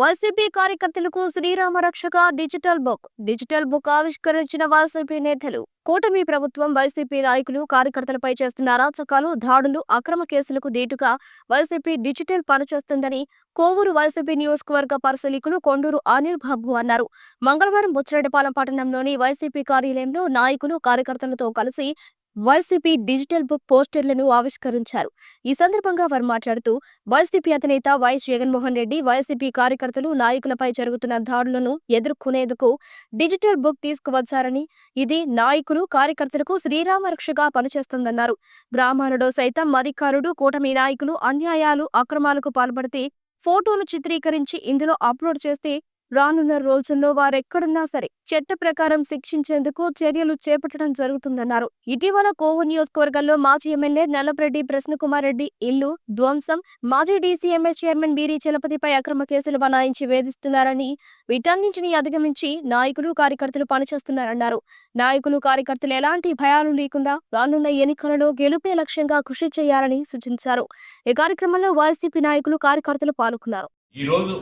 YCP కార్యకర్తలకు Srirama Rakshaka digital book digital book ఆవిష్కరించిన YCP నేతలు. కూటమి ప్రభుత్వం వైసీపీ నాయకులు కార్యకర్తలపై చేస్తున్న అరాచకాలు దాడులు అక్రమ కేసులకు దీటుగా వైసీపీ డిజిటల్ పనిచేస్తుందని కోవూరు వైసీపీ నియోజకవర్గ పరిశీలికులు కొండూరు అనిల్ బాబు అన్నారు. మంగళవారం బుచ్చిరెడ్డిపాలెం పట్టణంలోని వైసీపీ కార్యాలయంలో నాయకులు కార్యకర్తలతో కలిసి వైసీపీ డిజిటల్ బుక్ పోస్టర్లను ఆవిష్కరించారు. ఈ సందర్భంగా వారు మాట్లాడుతూ వైసీపీ అధినేత వైఎస్ జగన్మోహన్ రెడ్డి వైసీపీ కార్యకర్తలు నాయకులపై జరుగుతున్న దాడులను ఎదుర్కొనేందుకు డిజిటల్ బుక్ తీసుకువచ్చారని ఇది నాయకులు కార్యకర్తలకు శ్రీరామ రక్షగా పనిచేస్తుందన్నారు. గ్రామాలలో సైతం అధికారులు కూటమి నాయకులు అన్యాయాలు అక్రమాలకు పాల్పడితే ఫోటోలు చిత్రీకరించి ఇందులో అప్లోడ్ చేస్తే రానున్న రోజుల్లో వారెక్కడున్నా సరే చట్ట ప్రకారం శిక్షించేందుకు చర్యలు చేపట్టడం జరుగుతుందన్నారు. ఇటీవల కోవు నియోజకవర్గంలో మాజీ ఎమ్మెల్యే నల్లపరెడ్డి ప్రశ్నకుమార్ రెడ్డి ఇల్లు ధ్వంసం మాజీ డీసీఎంఎస్ చైర్మన్ బీరి చలపతిపై అక్రమ కేసులు బనాయించి వేధిస్తున్నారని వీటన్నింటినీ అధిగమించి నాయకులు కార్యకర్తలు పనిచేస్తున్నారన్నారు. నాయకులు కార్యకర్తలు ఎలాంటి భయాలు లేకుండా రానున్న ఎన్నికలలో గెలుపే లక్ష్యంగా కృషి చేయాలని సూచించారు. ఈ కార్యక్రమంలో వైసీపీ నాయకులు కార్యకర్తలు పాల్గొన్నారు. ఈరోజు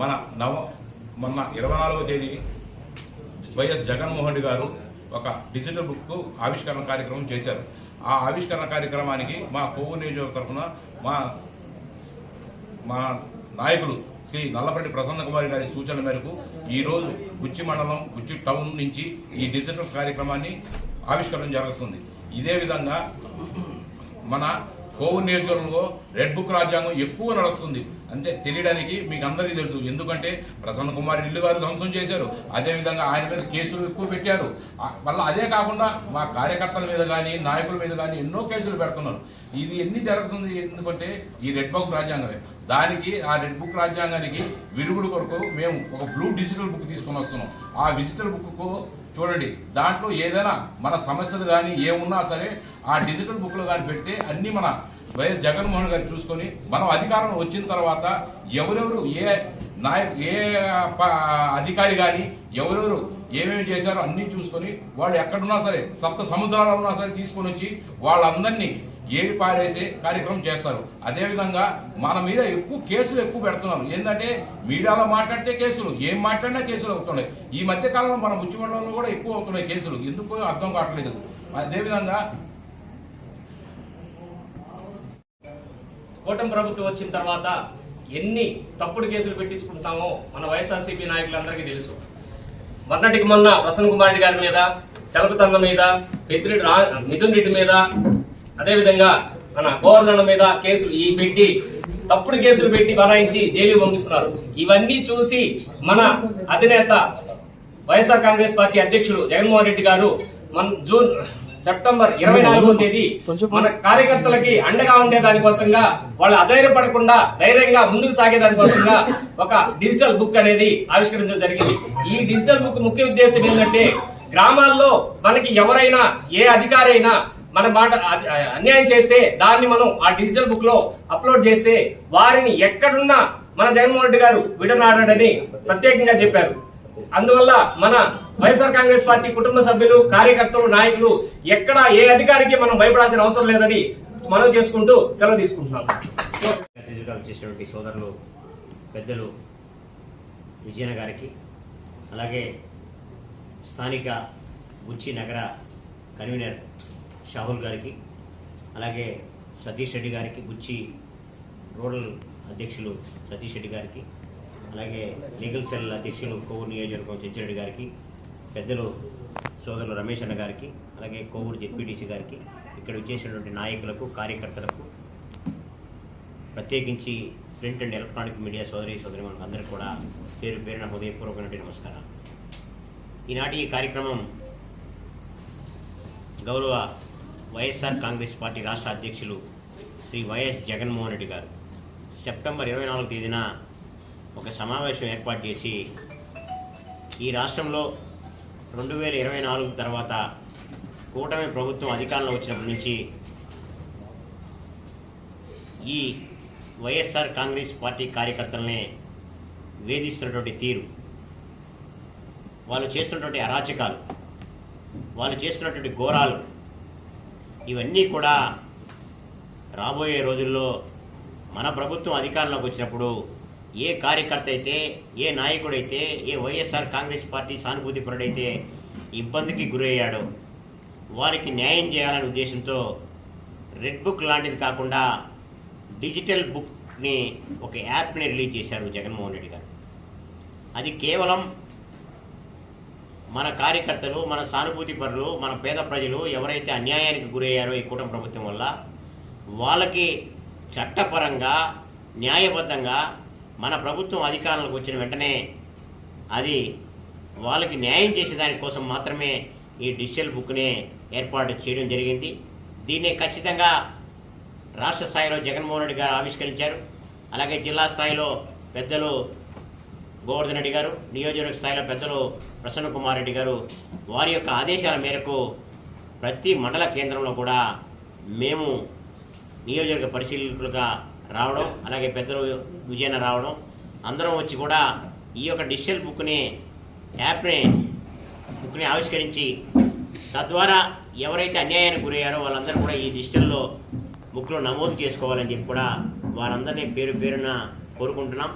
మన నవ మొన్న ఇరవై నాలుగో తేదీ వైఎస్ జగన్మోహన్ రెడ్డి గారు ఒక డిజిటల్ బుక్ ఆవిష్కరణ కార్యక్రమం చేశారు. ఆ ఆవిష్కరణ కార్యక్రమానికి మా కొవ్వు నియోజకవర్గ తరఫున మా మా నాయకులు శ్రీ నల్లపరెడ్డి ప్రసన్న కుమారి గారి సూచన మేరకు ఈరోజు గుచ్చి మండలం గుచ్చి టౌన్ నుంచి ఈ డిజిటల్ కార్యక్రమాన్ని ఆవిష్కరణ జరుగుతుంది. ఇదే విధంగా మన కోవూరు నియోజకవర్గంలో రెడ్ బుక్ రాజ్యాంగం ఎక్కువ నడుస్తుంది. అంటే తెలియడానికి మీకు అందరికీ తెలుసు. ఎందుకంటే ప్రసన్న కుమార్ ఇల్లు గారు ధ్వంసం చేశారు. అదేవిధంగా ఆయన మీద కేసులు ఎక్కువ పెట్టారు. మళ్ళీ అదే కాకుండా మా కార్యకర్తల మీద కానీ నాయకుల మీద కానీ ఎన్నో కేసులు పెడుతున్నారు. ఇది ఎన్ని జరుగుతుంది ఎందుకంటే ఈ రెడ్ బుక్ రాజ్యాంగమే. దానికి ఆ రెడ్ బుక్ రాజ్యాంగానికి విరుగుడు కొరకు మేము ఒక బ్లూ డిజిటల్ బుక్ తీసుకొని వస్తున్నాం. ఆ డిజిటల్ బుక్కు చూడండి దాంట్లో ఏదైనా మన సమస్యలు కానీ ఏమున్నా సరే ఆ డిజిటల్ బుక్లో కానీ పెడితే అన్నీ మన వైఎస్ జగన్మోహన్ గారు చూసుకొని మనం అధికారం వచ్చిన తర్వాత ఎవరెవరు ఏ నాయకు ఏ ప- అధికారి కానీ ఎవరెవరు ఏమేమి చేశారో అన్నీ చూసుకొని వాళ్ళు ఎక్కడున్నా సరే సప్త సముద్రాలు ఉన్నా సరే తీసుకొని వచ్చి వాళ్ళందరినీ ఏరి పారేసే కార్యక్రమం చేస్తారు. అదేవిధంగా మన మీద ఎక్కువ కేసులు ఎక్కువ పెడుతున్నారు. ఏంటంటే మీడియాలో మాట్లాడితే కేసులు ఏం మాట్లాడినా కేసులు అవుతున్నాయి. ఈ మధ్యకాలంలో మన ముచ్చిమండలంలో కూడా ఎక్కువ అవుతున్నాయి కేసులు. ఎందుకు అర్థం కావట్లేదు. అదేవిధంగా కూటమి ప్రభుత్వం వచ్చిన తర్వాత ఎన్ని తప్పుడు కేసులు పెట్టించుకుంటామో మన వైఎస్ఆర్సీపీ నాయకులందరికీ తెలుసు. మొన్నటికి మొన్న ప్రసన్న కుమార్ రెడ్డి గారి మీద చలపతంగ మీద పెద్దిరెడ్డి రా మిథున్ రెడ్డి మీద అదేవిధంగా మన గవర్నర్ మీద కేసులు ఈ పెట్టి తప్పుడు కేసులు పెట్టి బనాయించి జైలు పంపిస్తున్నారు. ఇవన్నీ చూసి మన అధినేత వైఎస్ఆర్ కాంగ్రెస్ పార్టీ అధ్యక్షుడు జగన్మోహన్ రెడ్డి గారు మన జూన్ సెప్టెంబర్ ఇరవై నాలుగో తేదీ మన కార్యకర్తలకి అండగా ఉండే దానికోసంగా వాళ్ళు అధైర్యపడకుండా ధైర్యంగా ముందుకు సాగే దానికోసంగా ఒక డిజిటల్ బుక్ అనేది ఆవిష్కరించడం జరిగింది. ఈ డిజిటల్ బుక్ ముఖ్య ఉద్దేశం ఏంటంటే గ్రామాల్లో మనకి ఎవరైనా ఏ అధికారి అయినా మన మాట అన్యాయం చేస్తే దాన్ని మనం ఆ డిజిటల్ బుక్లో అప్లోడ్ చేస్తే వారిని ఎక్కడున్నా మన జగన్మోహన్ రెడ్డి గారు విడనాడని ప్రత్యేకంగా చెప్పారు. అందువల్ల మన వైఎస్ఆర్ కాంగ్రెస్ పార్టీ కుటుంబ సభ్యులు కార్యకర్తలు నాయకులు ఎక్కడ ఏ అధికారికి మనం భయపడాల్సిన అవసరం లేదని మనం చేసుకుంటూ సెలవు తీసుకుంటున్నాం. చేసినటువంటి సోదరులు పెద్దలు విజయన గారికి అలాగే స్థానిక బుచ్చి నగర కన్వీనర్ షాహుల్ గారికి అలాగే సతీష్ రెడ్డి గారికి బుచ్చి రూరల్ అధ్యక్షులు సతీష్ రెడ్డి గారికి అలాగే లీగల్ సెల్ అధ్యక్షులు కోవూరు నియోజకవర్గం చెంచిరెడ్డి గారికి పెద్దలు సోదరులు రమేష్ అన్న గారికి అలాగే కోవూరు జెడ్పీటీసీ గారికి ఇక్కడ వచ్చేసినటువంటి నాయకులకు కార్యకర్తలకు ప్రత్యేకించి ప్రింట్ అండ్ ఎలక్ట్రానిక్ మీడియా సోదరి సోదరి అందరికీ కూడా పేరు పేరున హృదయపూర్వకమైన నమస్కారం ఈనాటి ఈ కార్యక్రమం గౌరవ వైఎస్ఆర్ కాంగ్రెస్ పార్టీ రాష్ట్ర అధ్యక్షులు శ్రీ వైఎస్ జగన్మోహన్ రెడ్డి గారు. సెప్టెంబర్ ఇరవై నాలుగు తేదీన ఒక సమావేశం ఏర్పాటు చేసి ఈ రాష్ట్రంలో రెండు వేల ఇరవై నాలుగు తర్వాత కూటమి ప్రభుత్వం అధికారంలో వచ్చినప్పటి నుంచి ఈ వైఎస్ఆర్ కాంగ్రెస్ పార్టీ కార్యకర్తలనే వేధిస్తున్నటువంటి తీరు. వాళ్ళు చేస్తున్నటువంటి అరాచకాలు వాళ్ళు చేస్తున్నటువంటి ఘోరాలు ఇవన్నీ కూడా రాబోయే రోజుల్లో మన ప్రభుత్వం అధికారంలోకి వచ్చినప్పుడు ఏ కార్యకర్త అయితే ఏ నాయకుడైతే ఏ వైఎస్ఆర్ కాంగ్రెస్ పార్టీ సానుభూతిపరుడైతే ఇబ్బందికి గురయ్యాడో వారికి న్యాయం చేయాలనే ఉద్దేశంతో రెడ్ బుక్ లాంటిది కాకుండా డిజిటల్ బుక్ని ఒక యాప్ని రిలీజ్ చేశారు జగన్మోహన్ రెడ్డి గారు. అది కేవలం మన కార్యకర్తలు మన సానుభూతి పరులు మన పేద ప్రజలు ఎవరైతే అన్యాయానికి గురయ్యారో ఈ కూటమి ప్రభుత్వం వల్ల వాళ్ళకి చట్టపరంగా న్యాయబద్ధంగా మన ప్రభుత్వం అధికారంలోకి వచ్చిన వెంటనే అది వాళ్ళకి న్యాయం చేసే దానికోసం మాత్రమే ఈ డిజిటల్ బుక్ని ఏర్పాటు చేయడం జరిగింది. దీన్ని ఖచ్చితంగా రాష్ట్ర స్థాయిలో జగన్మోహన్ రెడ్డి గారు ఆవిష్కరించారు. అలాగే జిల్లా స్థాయిలో పెద్దలు గోవర్ధన్ రెడ్డి గారు నియోజకవర్గ స్థాయిలో పెద్దలు ప్రసన్న కుమార్ రెడ్డి గారు వారి యొక్క ఆదేశాల మేరకు ప్రతి మండల కేంద్రంలో కూడా మేము నియోజకవర్గ పరిశీలకులుగా రావడం అలాగే పెద్దలు విజయన రావడం. అందరం వచ్చి కూడా ఈ యొక్క డిజిటల్ బుక్ని యాప్ని బుక్ని ఆవిష్కరించి తద్వారా ఎవరైతే అన్యాయానికి గురయ్యారో వాళ్ళందరూ కూడా ఈ డిజిటల్లో బుక్లో నమోదు చేసుకోవాలని చెప్పి కూడా వారందరినీ పేరు పేరున కోరుకుంటున్నాం.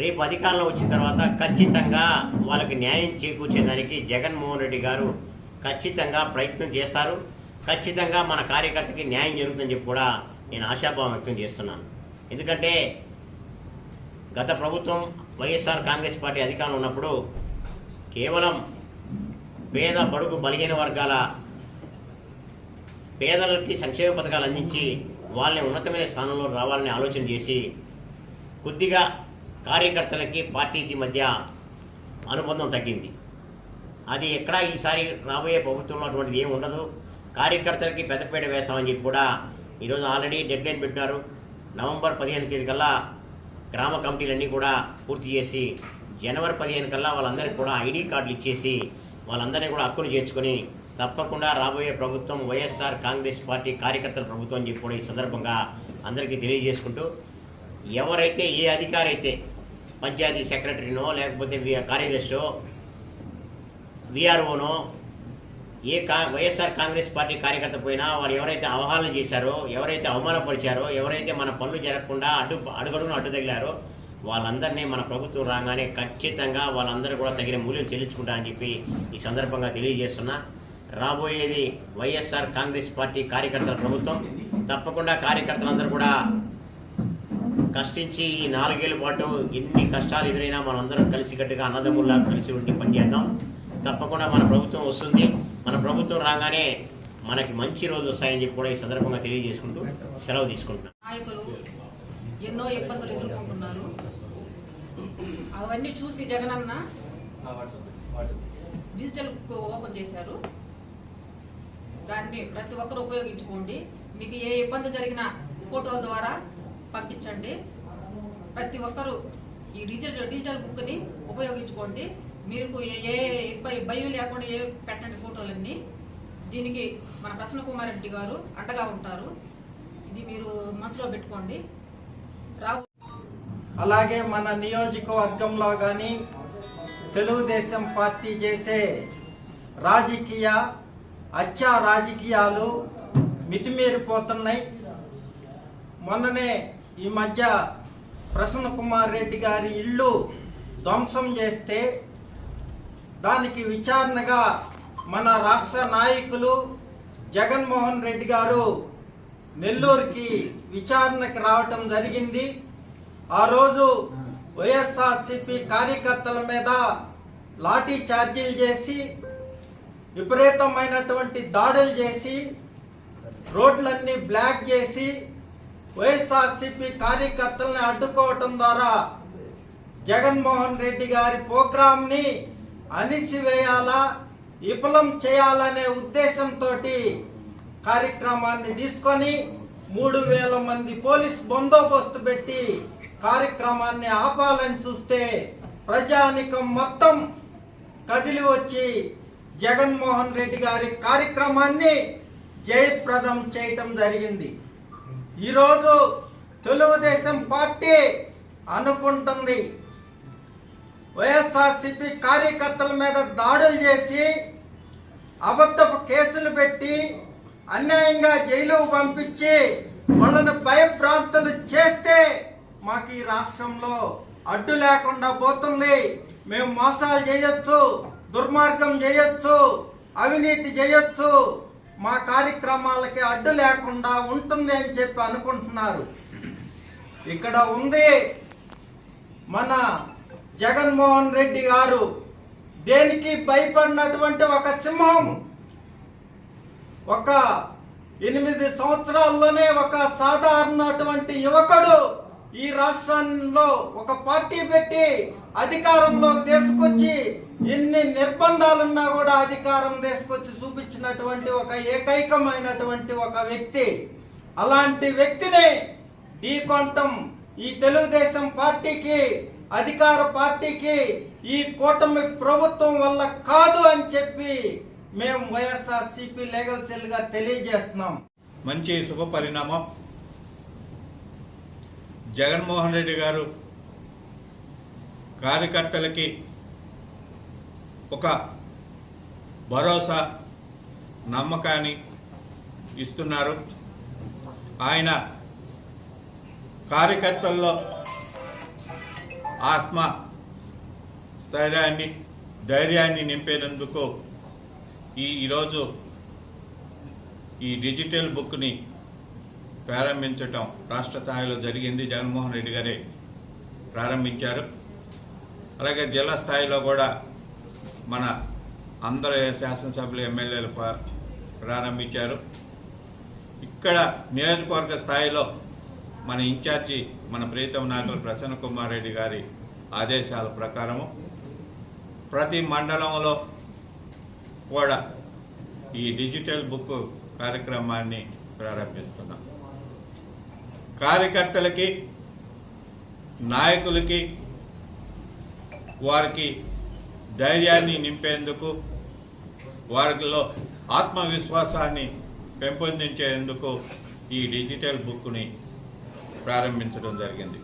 రేపు అధికారంలో వచ్చిన తర్వాత ఖచ్చితంగా వాళ్ళకి న్యాయం చేకూర్చేదానికి జగన్మోహన్ రెడ్డి గారు ఖచ్చితంగా ప్రయత్నం చేస్తారు. ఖచ్చితంగా మన కార్యకర్తకి న్యాయం జరుగుతుందని చెప్పి కూడా నేను ఆశాభావం వ్యక్తం చేస్తున్నాను. ఎందుకంటే గత ప్రభుత్వం వైఎస్ఆర్ కాంగ్రెస్ పార్టీ అధికారంలో ఉన్నప్పుడు కేవలం పేద బడుగు బలిగిన వర్గాల పేదలకి సంక్షేమ పథకాలు అందించి వాళ్ళని ఉన్నతమైన స్థానంలో రావాలని ఆలోచన చేసి కొద్దిగా కార్యకర్తలకి పార్టీకి మధ్య అనుబంధం తగ్గింది. అది ఎక్కడా ఈసారి రాబోయే ప్రభుత్వంలో అటువంటిది ఏమి ఉండదు. కార్యకర్తలకి పెద్దపీట వేస్తామని చెప్పి కూడా ఈరోజు ఆల్రెడీ డెడ్ లైన్ పెట్టినారు. నవంబర్ పదిహేను తేదీ కల్లా గ్రామ కమిటీలన్నీ కూడా పూర్తి చేసి జనవరి పదిహేను కల్లా వాళ్ళందరికీ కూడా ఐడి కార్డులు ఇచ్చేసి వాళ్ళందరినీ కూడా హక్కును చేర్చుకొని తప్పకుండా రాబోయే ప్రభుత్వం వైఎస్ఆర్ కాంగ్రెస్ పార్టీ కార్యకర్తల ప్రభుత్వం అని చెప్పి ఈ సందర్భంగా అందరికీ తెలియజేసుకుంటూ ఎవరైతే ఏ అధికారి అయితే పంచాయతీ సెక్రటరీనో లేకపోతే వి- కార్యదర్శో విఆర్ఓనో ఏ కా వైఎస్ఆర్ కాంగ్రెస్ పార్టీ కార్యకర్త పోయినా వారు ఎవరైతే అవహేళన చేశారో ఎవరైతే అవమానపరిచారో ఎవరైతే మన పనులు జరగకుండా అడ్డు అడుగడుగును అడ్డు తగిలారో వాళ్ళందరినీ మన ప్రభుత్వం రాగానే ఖచ్చితంగా వాళ్ళందరూ కూడా తగిన మూల్యం చెల్లించుకుంటారని చెప్పి ఈ సందర్భంగా తెలియజేస్తున్నా. రాబోయేది వైఎస్ఆర్ కాంగ్రెస్ పార్టీ కార్యకర్తల ప్రభుత్వం. తప్పకుండా కార్యకర్తలందరూ కూడా కష్టించి ఈ నాలుగేళ్ళ పాటు ఎన్ని కష్టాలు ఎదురైనా మనందరం కలిసికట్టుగా అన్నదమ్ముల్లా కలిసి ఉండి పనిచేద్దాం. తప్పకుండా మన ప్రభుత్వం వస్తుంది. మన ప్రభుత్వం రాగానే మనకి మంచి రోజులు వస్తాయని చెప్పి కూడా ఈ సందర్భంగా తెలియజేసుకుంటూ సెలవు తీసుకుంటున్నాను నాయకులు ఎన్నో ఇబ్బందులు ఎదుర్కొంటున్నారు. అవన్నీ చూసి జగనన్న డిజిటల్ బుక్ ఓపెన్ చేశారు. దాన్ని ప్రతి ఒక్కరు ఉపయోగించుకోండి. మీకు ఏ ఇబ్బంది జరిగినా ఫోటోల ద్వారా పంపించండి. ప్రతి ఒక్కరు ఈ డిజిటల్ డిజిటల్ బుక్ని ఉపయోగించుకోండి. మీకు ఏ భయం లేకుండా ఏ పెట్టండి ఫోటోలన్నీ. దీనికి మన ప్రసన్న కుమార్ రెడ్డి గారు అండగా ఉంటారు. ఇది మీరు మనసులో పెట్టుకోండి. రావు అలాగే మన నియోజకవర్గంలో కానీ తెలుగుదేశం పార్టీ చేసే రాజకీయ అచ్చా రాజకీయాలు మితిమీరిపోతున్నాయి. మొన్ననే ఈ మధ్య ప్రసన్న కుమార్ రెడ్డి గారి ఇల్లు ధ్వంసం చేస్తే దానికి విచారణగా మన రాష్ట్ర నాయకులు జగన్మోహన్ రెడ్డి గారు నెల్లూరుకి విచారణకు రావటం జరిగింది. ఆ రోజు వైఎస్ఆర్సిపి కార్యకర్తల మీద లాఠీ చార్జీలు చేసి విపరీతమైనటువంటి దాడులు చేసి రోడ్లన్నీ బ్లాక్ చేసి వైఎస్ఆర్సిపి కార్యకర్తల్ని అడ్డుకోవటం ద్వారా జగన్మోహన్ రెడ్డి గారి ప్రోగ్రాంని అణిచివేయాలా విఫలం చేయాలనే ఉద్దేశంతో కార్యక్రమాన్ని తీసుకొని మూడు వేల మంది పోలీస్ బందోబస్తు పెట్టి కార్యక్రమాన్ని ఆపాలని చూస్తే ప్రజానికం మొత్తం కదిలి వచ్చి జగన్మోహన్ రెడ్డి గారి కార్యక్రమాన్ని జయప్రదం చేయటం జరిగింది. ఈరోజు తెలుగుదేశం పార్టీ అనుకుంటుంది వైఎస్ఆర్సిపి కార్యకర్తల మీద దాడులు చేసి అబద్ధపు కేసులు పెట్టి అన్యాయంగా జైలుకు పంపించి వాళ్ళను భయభ్రాంతులు చేస్తే మాకు ఈ రాష్ట్రంలో అడ్డు లేకుండా పోతుంది. మేము మోసాలు చేయొచ్చు దుర్మార్గం చేయొచ్చు అవినీతి చేయొచ్చు. మా కార్యక్రమాలకి అడ్డు లేకుండా ఉంటుంది అని చెప్పి అనుకుంటున్నారు. ఇక్కడ ఉంది మన జగన్మోహన్ రెడ్డి గారు దేనికి భయపడినటువంటి ఒక సింహం? ఒక ఎనిమిది సంవత్సరాల్లోనే ఒక సాధారణటువంటి యువకుడు ఈ రాష్ట్రంలో ఒక పార్టీ పెట్టి అధికారంలో తీసుకొచ్చి ఎన్ని నిర్బంధాలున్నా కూడా అధికారం తీసుకొచ్చి చూపించినటువంటి ఒక ఏకైకమైనటువంటి ఒక వ్యక్తి. అలాంటి వ్యక్తిని ఈ కొంతం ఈ తెలుగుదేశం పార్టీకి అధికార పార్టీకి ఈ కూటమి ప్రభుత్వం వల్ల కాదు అని చెప్పి మేము వైఎస్ఆర్ సిపి లీగల్ సెల్గా తెలియజేస్తున్నాం. మంచి శుభ పరిణామం. జగన్మోహన్ రెడ్డి గారు కార్యకర్తలకి ఒక భరోసా నమ్మకాన్ని ఇస్తున్నారు. ఆయన కార్యకర్తల్లో ఆత్మ స్థైర్యాన్ని ధైర్యాన్ని నింపేనందుకు ఈ ఈరోజు ఈ డిజిటల్ బుక్ని ప్రారంభించటం రాష్ట్ర స్థాయిలో జరిగింది. జగన్మోహన్ రెడ్డి గారే ప్రారంభించారు. అలాగే జిల్లా స్థాయిలో కూడా మన అందరు శాసనసభ్యులు ఎమ్మెల్యేలు ప్రారంభించారు. ఇక్కడ నియోజకవర్గ స్థాయిలో మన ఇన్ఛార్జి మన ప్రీతం నాయకులు ప్రసన్న కుమార్ రెడ్డి గారి ఆదేశాల ప్రకారము ప్రతి మండలంలో కూడా ఈ డిజిటల్ బుక్ కార్యక్రమాన్ని ప్రారంభిస్తున్నాం. కార్యకర్తలకి నాయకులకి వారికి ధైర్యాన్ని నింపేందుకు వారిలో ఆత్మవిశ్వాసాన్ని పెంపొందించేందుకు ఈ డిజిటల్ బుక్ని ప్రారంభించడం జరిగింది.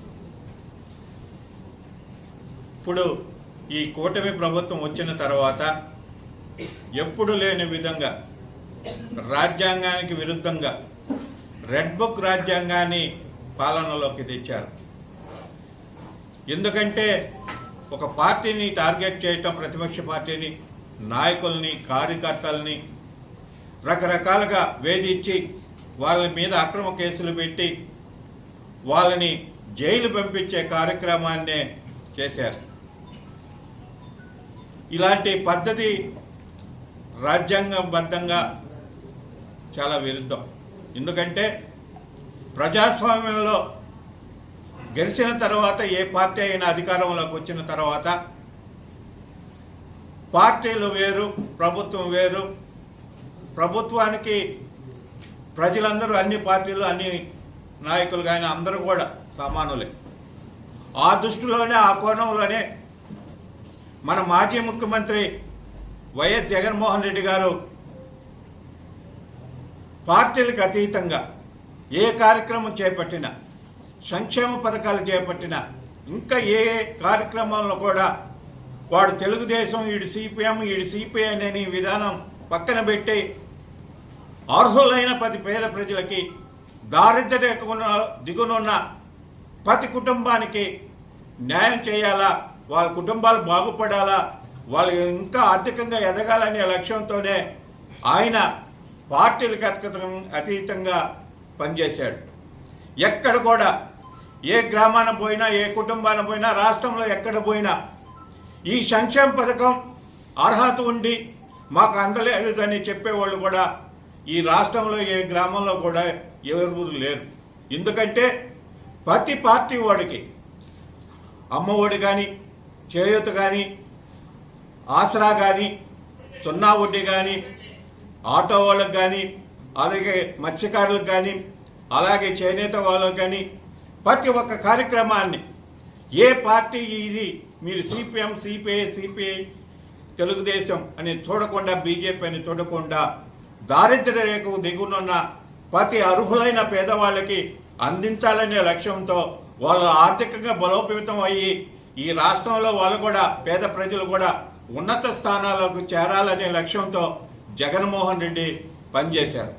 ఇప్పుడు ఈ కూటమి ప్రభుత్వం వచ్చిన తర్వాత ఎప్పుడు లేని విధంగా రాజ్యాంగానికి విరుద్ధంగా రెడ్ బుక్ రాజ్యాంగాన్ని పాలనలోకి తెచ్చారు. ఎందుకంటే ఒక పార్టీని టార్గెట్ చేయటం ప్రతిపక్ష పార్టీని నాయకుల్ని కార్యకర్తల్ని రకరకాలుగా వేధించి వాళ్ళ మీద అక్రమ కేసులు పెట్టి వాళ్ళని జైలు పంపించే కార్యక్రమాన్నే చేశారు. ఇలాంటి పద్ధతి రాజ్యాంగబద్ధంగా చాలా విరుద్ధం. ఎందుకంటే ప్రజాస్వామ్యంలో గెలిచిన తర్వాత ఏ పార్టీ అయినా అధికారంలోకి వచ్చిన తర్వాత పార్టీలు వేరు ప్రభుత్వం వేరు. ప్రభుత్వానికి ప్రజలందరూ అన్ని పార్టీలు అన్ని నాయకులు కానీ అందరూ కూడా సమానులే. ఆ దృష్టిలోనే ఆ కోణంలోనే మన మాజీ ముఖ్యమంత్రి వైఎస్ జగన్మోహన్ రెడ్డి గారు పార్టీలకు అతీతంగా ఏ కార్యక్రమం చేపట్టినా సంక్షేమ పథకాలు చేపట్టినా ఇంకా ఏ ఏ కార్యక్రమంలో కూడా వాడు తెలుగుదేశం ఈడు సిపిఎం ఈడు సిపిఐ అనే విధానం పక్కన పెట్టి అర్హులైన పది పేద ప్రజలకి దారిద్ర్య రేఖకున్న దిగునున్న ప్రతి కుటుంబానికి న్యాయం చేయాలా? వాళ్ళ కుటుంబాలు బాగుపడాలా? వాళ్ళు ఇంకా ఆర్థికంగా ఎదగాలనే లక్ష్యంతోనే ఆయన పార్టీలకు అతీతం అతీతంగా పనిచేశాడు. ఎక్కడ కూడా ఏ గ్రామాన పోయినా ఏ కుటుంబాన పోయినా రాష్ట్రంలో ఎక్కడ పోయినా ఈ సంక్షేమ పథకం అర్హత ఉండి మాకు అందలేదని చెప్పేవాళ్ళు కూడా ఈ రాష్ట్రంలో ఏ గ్రామంలో కూడా ఎవరు లేరు. ఎందుకంటే ప్రతి పార్టీ వాడికి అమ్మఒడి కానీ చేయూత కానీ ఆసరా కానీ సున్నా వడ్డీ కానీ ఆటో వాళ్ళకి కానీ అలాగే మత్స్యకారులకు కానీ అలాగే చేనేత వాళ్ళకు కానీ ప్రతి ఒక్క కార్యక్రమాన్ని ఏ పార్టీ ఇది మీరు సిపిఎం సిపిఐ సిపిఐ తెలుగుదేశం అని చూడకుండా బీజేపీ అని చూడకుండా దారిద్ర్య రేఖకు దిగునున్న ప్రతి అర్హులైన పేదవాళ్ళకి అందించాలనే లక్ష్యంతో వాళ్ళు ఆర్థికంగా బలోపేతం అయ్యి ఈ రాష్ట్రంలో వాళ్ళు కూడా పేద ప్రజలు కూడా ఉన్నత స్థానాలకు చేరాలనే లక్ష్యంతో జగన్మోహన్ రెడ్డి పనిచేశారు.